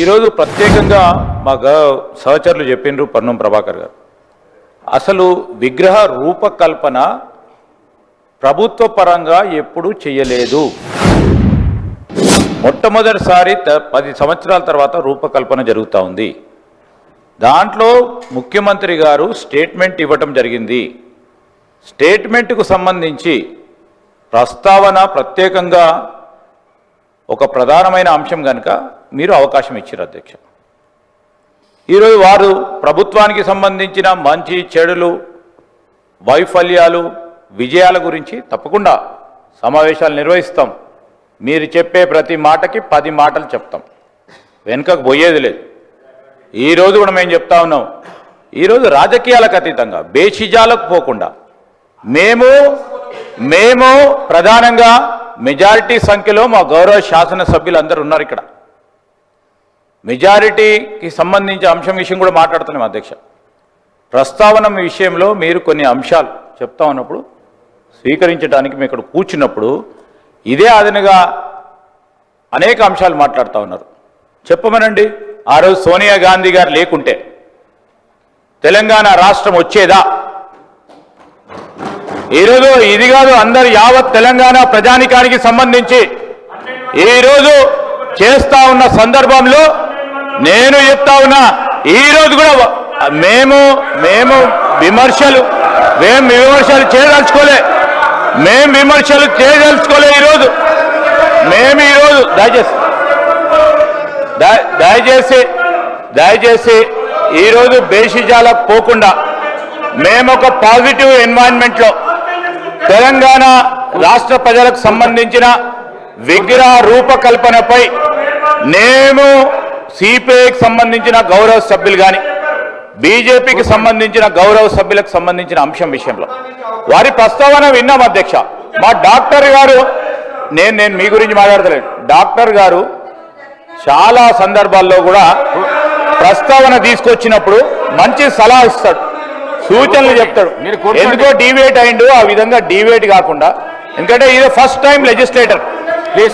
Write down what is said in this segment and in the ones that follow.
ఈరోజు ప్రత్యేకంగా మా గ సహచరులు చెప్పిండ్రు పన్నం ప్రభాకర్ గారు. అసలు విగ్రహ రూపకల్పన ప్రభుత్వ పరంగా ఎప్పుడూ చేయలేదు మొట్టమొదటిసారి త- పది సంవత్సరాల తర్వాత రూపకల్పన జరుగుతూ ఉంది. దాంట్లో ముఖ్యమంత్రి గారు స్టేట్మెంట్ ఇవ్వటం జరిగింది. స్టేట్మెంట్కు సంబంధించి ప్రస్తావన ప్రత్యేకంగా ఒక ప్రధానమైన అంశం కనుక మీరు అవకాశం ఇచ్చారు అధ్యక్ష. ఈరోజు వారు ప్రభుత్వానికి సంబంధించిన మంచి చెడులు వైఫల్యాలు విజయాల గురించి తప్పకుండా సమావేశాలు నిర్వహిస్తాం. మీరు చెప్పే ప్రతి మాటకి పది మాటలు చెప్తాం. వెనుకకు పోయేది లేదు. ఈరోజు కూడా మేము చెప్తా ఉన్నాం. ఈరోజు రాజకీయాలకు అతీతంగా బేషిజాలకు పోకుండా మేము మేము ప్రధానంగా మెజారిటీ సంఖ్యలో మా గౌరవ శాసనసభ్యులు అందరూ ఉన్నారు ఇక్కడ. మెజారిటీకి సంబంధించిన అంశం విషయం కూడా మాట్లాడుతున్నాం అధ్యక్ష. ప్రస్తావన విషయంలో మీరు కొన్ని అంశాలు చెప్తా ఉన్నప్పుడు స్వీకరించడానికి మేము ఇక్కడ కూర్చున్నప్పుడు ఇదే అదనగా అనేక అంశాలు మాట్లాడుతూ ఉన్నారు. చెప్పమనండి ఆ రోజు సోనియా గాంధీ గారు లేకుంటే తెలంగాణ రాష్ట్రం వచ్చేదా? ఈరోజు ఇది కాదు అందరు యావత్ తెలంగాణ ప్రజానికానికి సంబంధించి ఈరోజు చేస్తా ఉన్న సందర్భంలో నేను చెప్తా ఉన్నా ఈరోజు కూడా మేము మేము విమర్శలు మేము విమర్శలు చేయదలుచుకోలే. మేము విమర్శలు చేయదలుచుకోలే ఈరోజు మేము ఈరోజు దయచేసి దయచేసి దయచేసి ఈరోజు బేషిజాలకు పోకుండా మేము ఒక పాజిటివ్ ఎన్వైరన్మెంట్లో తెలంగాణ రాష్ట్ర ప్రజలకు సంబంధించిన విగ్రహ రూపకల్పనపై నేను సిపిఐకి సంబంధించిన గౌరవ సభ్యులు కానీ బీజేపీకి సంబంధించిన గౌరవ సభ్యులకు సంబంధించిన అంశం విషయంలో. వారి ప్రస్తావన విన్నాం అధ్యక్ష. మా డాక్టర్ గారు నేను నేను మీ గురించి మాట్లాడతలేను డాక్టర్ గారు చాలా సందర్భాల్లో కూడా ప్రస్తావన తీసుకొచ్చినప్పుడు మంచి సలహా ఇస్తాడు. సూచనలు చెప్తాడు. ఎందుకో డివేట్ అయిండు ఆ విధంగా డివేట్ కాకుండా. ఎందుకంటే ఇది first time legislator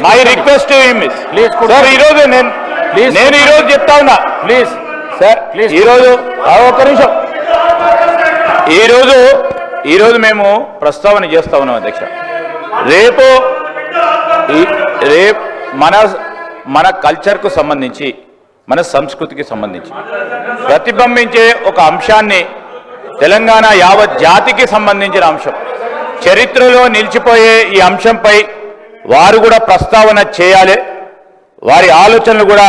my. Request. Sir ఈరోజు నేను నేను ఈరోజు చెప్తా ఉన్నా. Please sir Please. ఈరోజు ఆ, ఒక్క నిమిషం. ఈరోజు ఈరోజు మేము ప్రస్తావన చేస్తా ఉన్నాం అధ్యక్ష. రేపు రేపు మన మన కల్చర్కు సంబంధించి మన సంస్కృతికి సంబంధించి ప్రతిబింబించే ఒక అంశాన్ని తెలంగాణ యావత్ జాతికి సంబంధించిన అంశం. చరిత్రలో నిలిచిపోయే ఈ అంశంపై వారు కూడా ప్రస్తావన చేయాలి. వారి ఆలోచనలు కూడా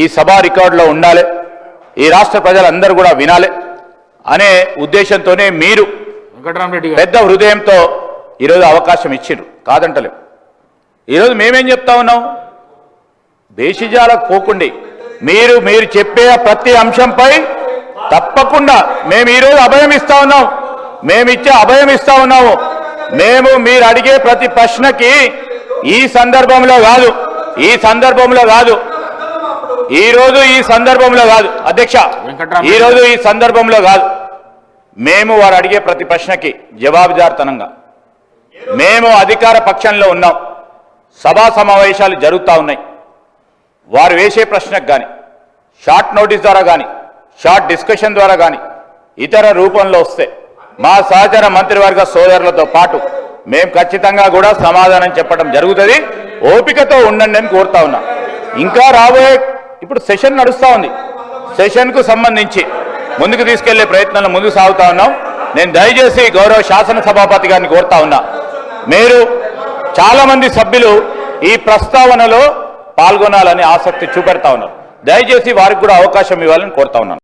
ఈ సభా రికార్డులో ఉండాలి. ఈ రాష్ట్ర ప్రజలందరూ కూడా వినాలి అనే ఉద్దేశంతోనే మీరు పెద్ద హృదయంతో ఈరోజు అవకాశం ఇచ్చిండ్రు కాదంటలేం. ఈరోజు మేమేం చెప్తా ఉన్నాం? బేషిజాలకు పోకుండి. మీరు మీరు చెప్పే ప్రతి అంశంపై తప్పకుండా మేము ఈరోజు అభయం ఇస్తా ఉన్నాం. మేము ఇచ్చే అభయం ఇస్తా ఉన్నాము. మేము మీరు అడిగే ప్రతి ప్రశ్నకి ఈ సందర్భంలో కాదు. ఈ సందర్భంలో కాదు. ఈ రోజు ఈ సందర్భంలో కాదు. అధ్యక్ష. ఈ రోజు ఈ సందర్భంలో కాదు. మేము వారు అడిగే ప్రతి ప్రశ్నకి జవాబుదారితనంగా మేము అధికార పక్షంలో ఉన్నాం. సభా సమావేశాలు జరుగుతూ ఉన్నాయి. వారు వేసే ప్రశ్నకు కానీ షార్ట్ నోటీస్ ద్వారా కానీ షార్ట్ డిస్కషన్ ద్వారా కానీ ఇతర రూపంలో వస్తే మా సహచర మంత్రివర్గ సోదరులతో పాటు మేము ఖచ్చితంగా కూడా సమాధానం చెప్పడం జరుగుతుంది. ఓపికతో ఉండండి అని కోరుతా ఉన్నా. ఇంకా రాబోయే ఇప్పుడు సెషన్ నడుస్తూ ఉంది. సెషన్కు సంబంధించి ముందుకు తీసుకెళ్ళే ప్రయత్నాలు ముందుకు సాగుతా ఉన్నాం. నేను దయచేసి గౌరవ శాసన సభాపతి గారిని కోరుతా ఉన్నా. మీరు చాలామంది సభ్యులు ఈ ప్రస్తావనలో పాల్గొనాలని ఆసక్తి చూపెడతా ఉన్నారు. దయచేసి వారికి కూడా అవకాశం ఇవ్వాలని కోరుతా ఉన్నాను.